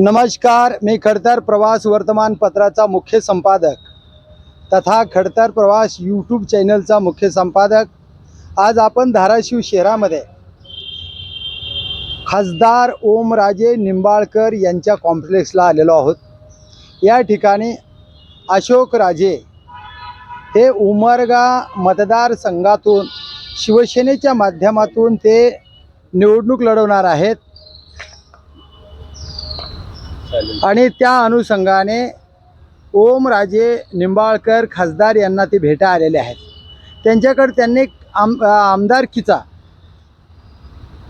नमस्कार मी खडतर प्रवास वर्तमानपत्राचा मुख्य संपादक तथा खडतर प्रवास यूट्यूब चॅनलचा मुख्य संपादक. आज आपण धाराशिव शहरामध्ये खासदार ओमराजे निंबाळकर यांच्या कॉम्प्लेक्सला आलेलो आहोत. या ठिकाणी अशोक राजे हे उमरगा मतदारसंघातून शिवसेनेच्या माध्यमातून ते निवडणूक लढवणार आहेत. आणि त्या अनुषंगाने ओमराजे निंबाळकर खासदार यांना ते भेटा आलेले आहेत. त्यांच्याकडे त्यांनी आम आमदारकीचा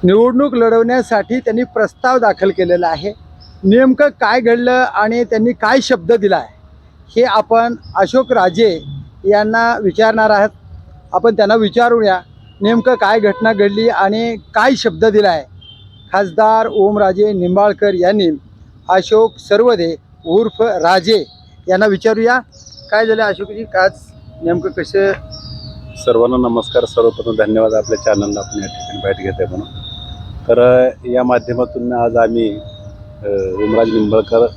निवडणूक लढवण्यासाठी त्यांनी प्रस्ताव दाखल केलेला आहे. नेमकं काय घडलं आणि त्यांनी काय शब्द दिला आहे हे आपण अशोक राजे यांना विचारणार आहात. आपण त्यांना विचारूया नेमकं काय घटना घडली आणि काय शब्द दिला आहे. खासदार ओमराजे निंबाळकर यांनी अशोक सर्वदे उर्फ राजे यांना विचारूया. काय झालं अशोकजी? काच नेमकं कसं सर्वांना नमस्कार. सर्वप्रथम धन्यवाद आपल्या चॅनलला आपण या ठिकाणी भेट घेत आहे म्हणून. तर या माध्यमातून आज आम्ही अ, उमराज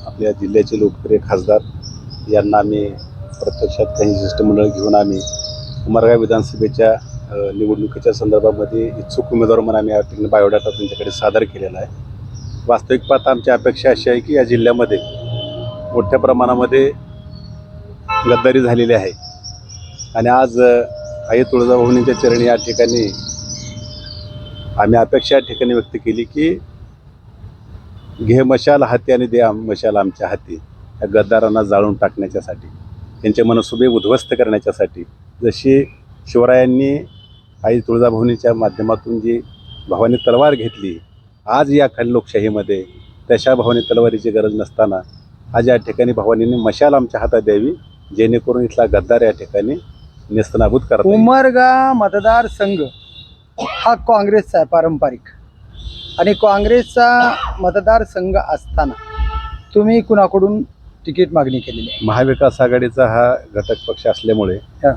आपल्या जिल्ह्याचे लोकप्रिय खासदार यांना आम्ही प्रत्यक्षात काही शिष्टमंडळ घेऊन आम्ही उमरगाव विधानसभेच्या निवडणुकीच्या संदर्भामध्ये इच्छुक उमेदवार म्हणून आम्ही या ठिकाणी बायोडाटा त्यांच्याकडे सादर केलेला आहे. वास्तविक पाहता आमची अपेक्षा अशी आहे की या जिल्ह्यामध्ये मोठ्या प्रमाणामध्ये गद्दारी झालेली आहे. आणि आज आई तुळजाभवानीच्या चरणी या ठिकाणी आम्ही अपेक्षा या ठिकाणी व्यक्त केली की घे मशाल हाती आणि दे मशाल आमच्या हाती. या गद्दारांना जाळून टाकण्याच्यासाठी त्यांचे मनसुबे उद्ध्वस्त करण्याच्यासाठी जशी शिवरायांनी आई तुळजाभवानीच्या माध्यमातून जी भवानी तलवार घेतली आज या खाली लोकशाहीमध्ये तशा भवानी तलवारीची गरज नसताना आज या ठिकाणी भवानीने मशाल आमच्या हातात द्यावी जेणेकरून इथला गद्दार या ठिकाणी नेस्तनाभूत करता. उमरगा मतदारसंघ हा काँग्रेसचा आहे पारंपरिक आणि काँग्रेसचा मतदारसंघ असताना तुम्ही कुणाकडून तिकीट मागणी केलेली आहे महाविकास आघाडीचा हा घटक पक्ष असल्यामुळे हा.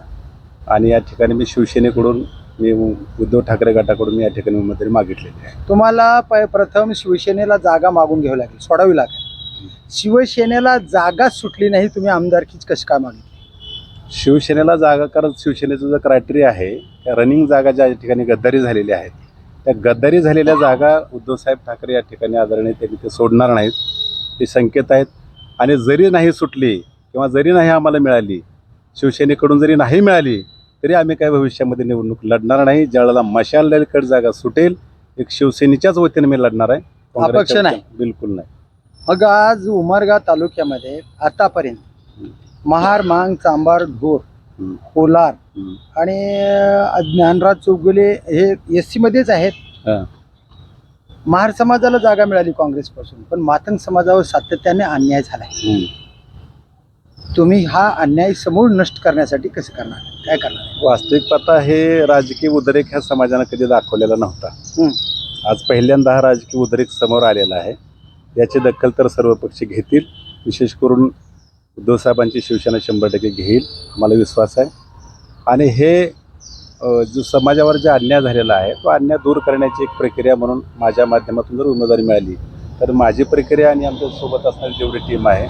आणि या ठिकाणी मी शिवसेनेकडून मी उद्धव ठाकरे गटाकडून मी या ठिकाणी उमेदवारी मागितलेली आहे. तुम्हाला प प्रथम शिवसेनेला जागा मागून घ्यावी लागेल सोडावी लागेल. शिवसेनेला जागा सुटली नाही तुम्ही आमदारकीच कशी काय मागितली शिवसेनेला जागा कारण शिवसेनेचं जो क्रायटेरिया आहे त्या रनिंग जागा ज्या ठिकाणी गद्दारी झालेल्या आहेत त्या गद्दारी झालेल्या जागा उद्धवसाहेब ठाकरे या ठिकाणी आदरणीय त्यांनी ते सोडणार नाहीत. ते संकेत आहेत. आणि जरी नाही सुटली किंवा जरी नाही आम्हाला मिळाली शिवसेनेकडून जरी नाही मिळाली तरी आम्ही काय भविष्यामध्ये निवडणूक लढणार नाही ज्यावेळेला मशाल ललकट जागा सुटेल एक शिवसेनेच्याच वतीने मी लढणार आहे काँग्रेसच्या नाही. बिलकुल नाही मग आज उमरगा तालुक्यामध्ये आतापर्यंत महार मांग चांबार हम्म. कोलार हम्म. आणि अं, ज्ञानराज चौगुले हे एस मध्येच आहेत हा. महार समाजाला जागा मिळाली काँग्रेसपासून पण मातंग समाजावर सातत्याने अन्याय झालाय हम्म. तुम्ही हा अन्याय समूळ नष्ट करण्यासाठी कसं करणार? काय करणार? वास्तविक पाहता हे राजकीय उद्रेक ह्या समाजानं कधी दाखवलेला नव्हता. आज पहिल्यांदा हा राजकीय उद्रेक समोर आलेला आहे. याची दखल तर सर्व पक्ष घेतील. विशेष करून उद्धव साहेबांची शिवसेना शंभर टक्के घेईल आम्हाला विश्वास आहे. आणि हे जो समाजावर जे अन्याय झालेला आहे तो अन्याय दूर करण्याची एक प्रक्रिया म्हणून माझ्या माध्यमातून जर उमेदवारी मिळाली तर माझी प्रक्रिया आणि आमच्यासोबत असणारी जेवढी टीम आहे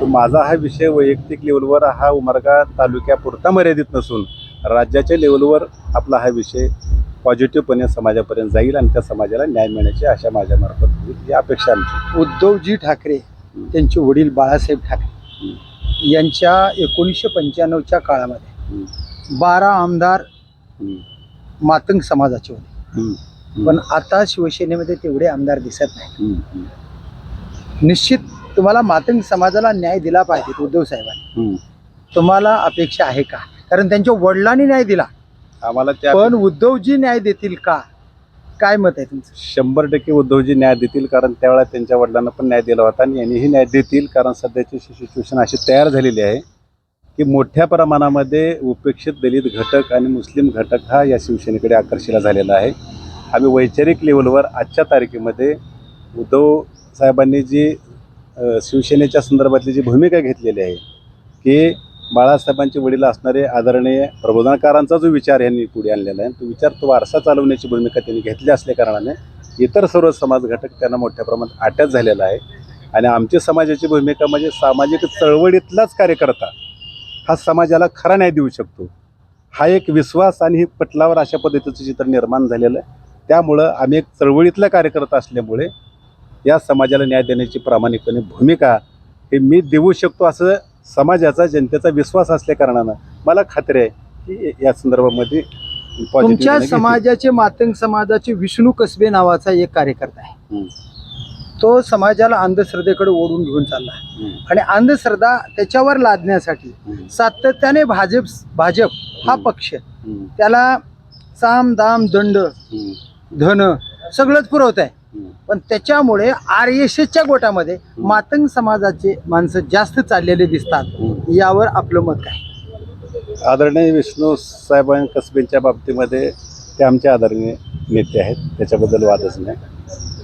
तो माझा हा विषय वैयक्तिक लेवलवर हा उमरगा तालुक्यापुरता मर्यादित नसून राज्याच्या लेवलवर आपला हा विषय पॉझिटिव्हपणे समाजापर्यंत जाईल आणि त्या समाजाला न्याय मिळण्याची आशा माझ्यामार्फत होईल ही अपेक्षा आमची उद्धवजी ठाकरे त्यांचे वडील बाळासाहेब ठाकरे यांच्या एकोणीसशे पंच्याण्णवच्या काळामध्ये. बारा आमदार. मातंग समाजाचे होते. पण आता शिवसेनेमध्ये तेवढे आमदार दिसत नाही. निश्चित तुम्हाला मातंग समाजाला न्याय दिला पाहिजे उद्धव साहेबांनी. तुम्हाला अपेक्षा आहे का? कारण त्यांच्या वडिलांनी न्याय दिला. आम्हाला पण उद्धवजी न्याय देतील का? काय मत आहे तुमचं? शंभर टक्के उद्धवजी न्याय देतील कारण त्यावेळेला त्यांच्या वडिलांना पण न्याय दिला होता आणि यांनीही न्याय देतील कारण सध्याची सिच्युएशन अशी तयार झालेली आहे की मोठ्या प्रमाणामध्ये उपेक्षित दलित घटक आणि मुस्लिम घटक हा या शिवसेनेकडे आकर्षिला झालेला आहे. आम्ही वैचारिक लेवलवर आजच्या तारखेमध्ये उद्धव साहेबांनी जी शिवसेनेच्या संदर्भातली जी भूमिका घेतलेली आहे की बाळासाहेबांचे वडील असणारे आदरणीय प्रबोधनकारांचा जो विचार यांनी पुढे आणलेला आहे तो विचार तो वारसा चालवण्याची भूमिका त्यांनी घेतली असल्याकारणाने इतर सर्व समाज घटक त्यांना मोठ्या प्रमाणात अटॅच झालेला आहे. आणि आमची समाजाची भूमिका म्हणजे सामाजिक चळवळीतलाच कार्यकर्ता हा समाजाला खरा न्याय देऊ शकतो. हा एक विश्वास आणि ही पटलावर अशा पद्धतीचं चित्र निर्माण झालेलं आहे. त्यामुळं आम्ही एक चळवळीतला कार्यकर्ता असल्यामुळे या समाजाला न्याय देण्याची प्रामाणिकपणे भूमिका हे मी देऊ शकतो असं समाजाचा जनतेचा विश्वास असल्या कारणानं मला खात्री आहे की या संदर्भामध्ये तुमच्या. समाजाचे मातंग समाजाचे विष्णू कसबे नावाचा एक कार्यकर्ता आहे. तो समाजाला अंधश्रद्धेकडे ओढून घेऊन चालला. आणि अंधश्रद्धा त्याच्यावर लादण्यासाठी सातत्याने भाजप भाजप हा. पक्ष त्याला साम दाम दंड धन सगळंच पुरवत आहे. पण त्याच्यामुळे आर एस एसच्या गोटामध्ये मातंग समाजाचे माणसं जास्त चाललेले दिसतात. यावर आपलं मत काय? आदरणीय विष्णू साहेबां कसबेंच्या बाबतीमध्ये ते आमचे आदरणीय नेते आहेत. त्याच्याबद्दल वादच नाही.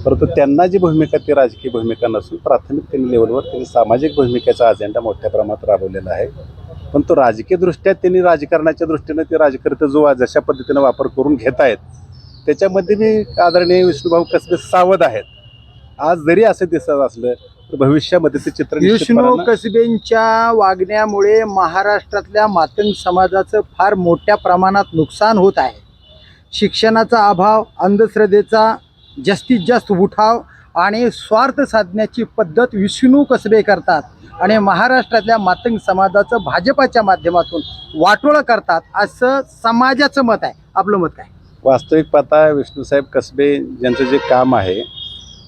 परंतु त्यांना जी भूमिका ती राजकीय भूमिका नसून प्राथमिक त्यांनी लेवलवर त्यांनी सामाजिक भूमिकेचा अजेंडा मोठ्या प्रमाणात राबवलेला आहे. पण तो राजकीय दृष्ट्या त्यांनी राजकारणाच्या दृष्टीनं ते राजकर्ते जो जशा पद्धतीनं वापर करून घेत आहेत त्याच्यामध्ये मी आदरणीय विष्णूभाऊ कसबे सावध आहेत. आज जरी असं दिसत असलं तर भविष्यामध्ये ते चित्र विष्णू कसबेंच्या वागण्यामुळे महाराष्ट्रातल्या मातंग समाजाचं फार मोठ्या प्रमाणात नुकसान होत आहे. शिक्षणाचा अभाव अंधश्रद्धेचा जास्तीत जास्त उठाव आणि स्वार्थ साधण्याची पद्धत विष्णू कसबे करतात आणि महाराष्ट्रातल्या मातंग समाजाचं भाजपाच्या माध्यमातून वाटोळं करतात असं समाजाचं मत आहे. आपलं मत काय? वास्तविक पाहता विष्णूसाहेब कसबे ज्यांचं जे काम आहे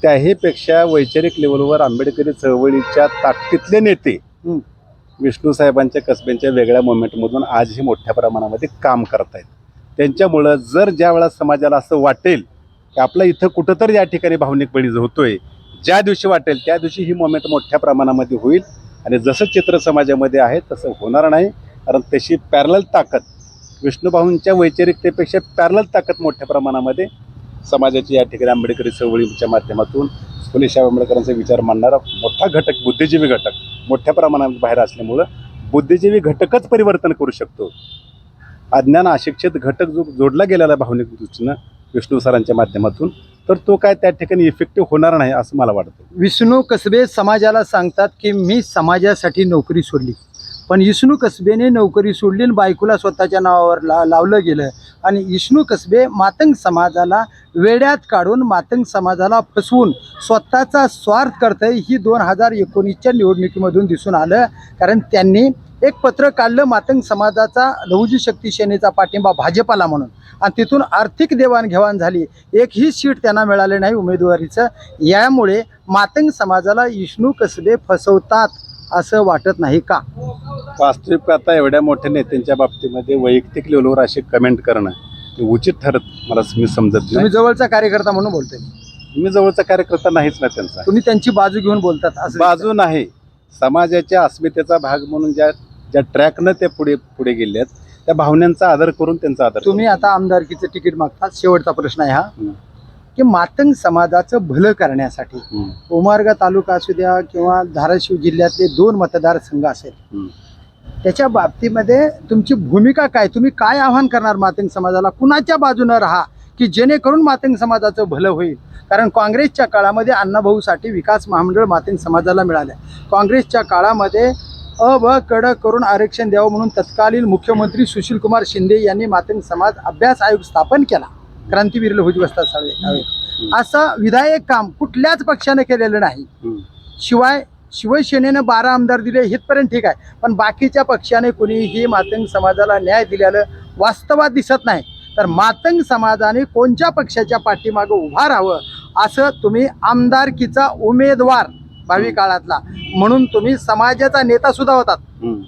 त्याहीपेक्षा वैचारिक लेवलवर आंबेडकरी चळवळीच्या ताकदीतले नेते हं. विष्णू साहेबांच्या कसब्यांच्या वेगळ्या मोमेंटमधून आजही मोठ्या प्रमाणामध्ये काम करत आहेत. त्यांच्यामुळं जर ज्या वेळा समाजाला असं वाटेल की आपलं इथं कुठंतरी या ठिकाणी भावनिक बळी होतोय ज्या दिवशी वाटेल त्या दिवशी ही मोमेंट मोठ्या प्रमाणामध्ये होईल. आणि जसं चित्र समाजामध्ये आहे तसं होणार नाही. कारण तशी पॅरल ताकद विष्णुभाऊंच्या वैचारिकतेपेक्षा पॅरल ताकद मोठ्या प्रमाणामध्ये समाजाची या ठिकाणी आंबेडकरी चळवळीच्या माध्यमातून फुले शाह आंबेडकरांचा विचार मांडणारा मोठा घटक बुद्धिजीवी घटक मोठ्या प्रमाणात बाहेर असल्यामुळं बुद्धिजीवी घटकच परिवर्तन करू शकतो. अज्ञान अशिक्षित घटक जो जोडला गेलेला भावनिक दृष्टीनं विष्णू सरांच्या माध्यमातून तर तो काय त्या ठिकाणी इफेक्टिव्ह होणार नाही असं मला वाटतं. विष्णू कसबे समाजाला सांगतात की मी समाजासाठी नोकरी सोडली. पण विष्णू कसबेने नोकरी सोडली आणि बायकोला स्वतःच्या नावावर ला लावलं गेलं. आणि विष्णू कसबे मातंग समाजाला वेड्यात काढून मातंग समाजाला फसवून स्वतःचा स्वार्थ करतंय ही दोन हजार एकोणीसच्या निवडणुकीमधून दिसून आलं. कारण त्यांनी एक पत्र काढलं मातंग समाजाचा लहुजी शक्ती सेनेचा पाठिंबा भाजपाला म्हणून. आणि तिथून आर्थिक देवाणघेवाण झाली. एकही सीट त्यांना मिळाले नाही उमेदवारीचं. यामुळे मातंग समाजाला विष्णू कसबे फसवतात. असं वाटत नाही का? वास्तविक आता एवढ्या मोठ्या नेत्यांच्या बाबतीमध्ये वैयक्तिक लेवलवर असे कमेंट करणं ते उचित ठरत मला मी समजत नाही. तुम्ही जवळचा कार्यकर्ता म्हणून बोलतोय. मी जवळचा कार्यकर्ता नाहीच ना त्यांचा. तुम्ही त्यांची बाजू घेऊन बोलतात असं बाजू नाही. समाजाच्या अस्मितेचा भाग म्हणून ज्या ज्या ट्रॅकनं ते पुढे पुढे गेले आहेत त्या भावनांचा आदर करून त्यांचा आदर तुम्ही आता आमदारकीचं तिकीट मागतात. शेवटचा प्रश्न आहे हा. हं. की मातंग समाजाचं भलं करण्यासाठी. उमारगा तालुका असू द्या किंवा धाराशिव जिल्ह्यातले दोन मतदारसंघ असेल. त्याच्या बाबतीमध्ये तुमची भूमिका काय? तुम्ही काय आव्हान करणार मातंग समाजाला? कुणाच्या बाजूनं राहा की जेणेकरून मातंग समाजाचं भलं होईल? कारण काँग्रेसच्या काळामध्ये अण्णाभाऊसाठी विकास महामंडळ मातंग समाजाला मिळालं. काँग्रेसच्या काळामध्ये अ ब कड करून आरक्षण द्यावं म्हणून तत्कालीन मुख्यमंत्री सुशीलकुमार शिंदे यांनी मातंग समाज अभ्यास आयोग स्थापन केला. क्रांतीवीर लहुजी वस्ताद साळवे असं विधायक काम कुठल्याच पक्षाने केलेलं नाही. शिवाय शिवसेनेनं बारा आमदार दिले इथपर्यंत ठीक आहे. पण बाकीच्या पक्षाने कुणीही मातंग समाजाला न्याय दिलेलं वास्तवात दिसत नाही. तर मातंग समाजाने कोणत्या पक्षाच्या पाठीमागं उभा राहावं? असं तुम्ही आमदारकीचा उमेदवार भावी काळातला. म्हणून तुम्ही समाजाचा नेता सुद्धा होतात.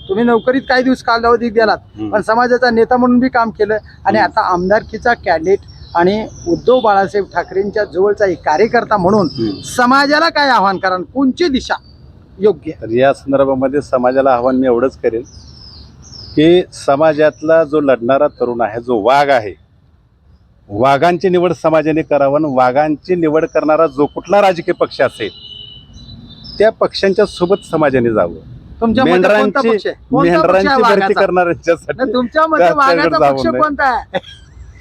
तुम्ही नोकरीत काही दिवस कालावधी गेलात. पण समाजाचा नेता म्हणून बी काम केलं. आणि आता आमदारकीचा कॅन्डिडेट आणि उद्धव बाळासाहेब ठाकरेंच्या जवळचा एक कार्यकर्ता म्हणून. समाजाला काय आव्हान करा कोणची दिशा योग्य? तर या संदर्भामध्ये समाजाला आव्हान मी एवढंच करेन की समाजातला जो लढणारा तरुण आहे जो वाघ आहे वाघांची निवड समाजाने करावं आणि वाघांची निवड करणारा जो कुठला राजकीय पक्ष असेल त्या पक्षांच्या सोबत समाजाने जावं तुमच्या मेंढरांची मेंढरांची भरती? करणाऱ्यांच्यासाठी तुमच्या वाघाचा पक्ष. कोणता आहे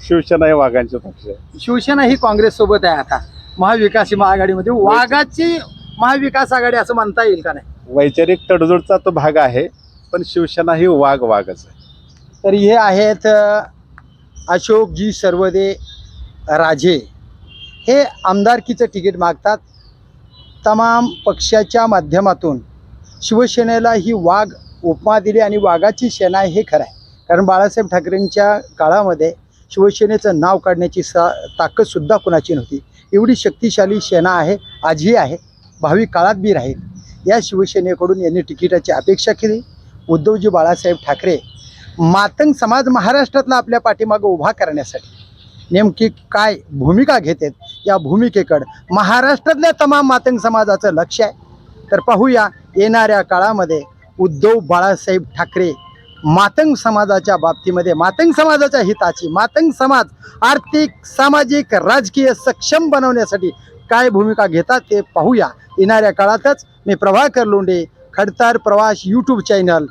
शिवसेना हे वाघांचे पक्ष आहे. शिवसेना ही काँग्रेस सोबत आहे आता. महाविकास आघाडीमध्ये वाघाची महाविकास आघाडी असं म्हणता येईल का नाही? वैचारिक तडजोडचा तो भाग आहे पण शिवसेना ही वाघ वाघच आहे. तर हे आहेत अ, अशोकजी सर्वदे राजे. हे आमदारकीचं तिकीट मागतात. तमाम पक्षाच्या माध्यमातून शिवसेनेला ही वाघ उपमा दिली आणि वाघाची सेना हे खरं आहे. कारण बाळासाहेब ठाकरेंच्या काळामध्ये शिवसेनेचं नाव काढण्याची सा ताकदसुद्धा कुणाची नव्हती. एवढी शक्तिशाली सेना आहे आजही आहे भावी काळात बी राहील. या शिवसेनेकडून यांनी तिकिटाची अपेक्षा केली. उद्धवजी बाळासाहेब ठाकरे मातंग समाज महाराष्ट्रातला आपल्या पाठीमागं उभा करण्यासाठी नेमकी काय भूमिका घेतात या भूमिकेकडं महाराष्ट्रातल्या तमाम मातंग समाजाचं लक्ष आहे. तर पाहूया येणाऱ्या काळामध्ये उद्धव बाळासाहेब ठाकरे मातंग समाजाच्या बाबतीमध्ये मातंग समाजाच्या हिताची मातंग समाज आर्थिक सामाजिक राजकीय सक्षम बनवण्यासाठी काय भूमिका घेतात ते पाहूया. येणाऱ्या काळातच मी प्रभाकर लोंडे खडतार प्रवास यूट्यूब चॅनल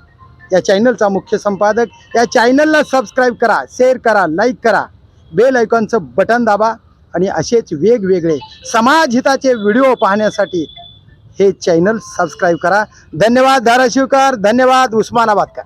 या चॅनलचा मुख्य संपादक. या चॅनलला सबस्क्राईब करा शेअर करा लाईक करा. बेल ऐकॉनचं बटन दाबा आणि असेच वेगवेगळे समाजहिताचे व्हिडिओ पाहण्यासाठी हे चॅनल सबस्क्राईब करा. धन्यवाद धाराशिवकर धन्यवाद उस्मानाबादकर.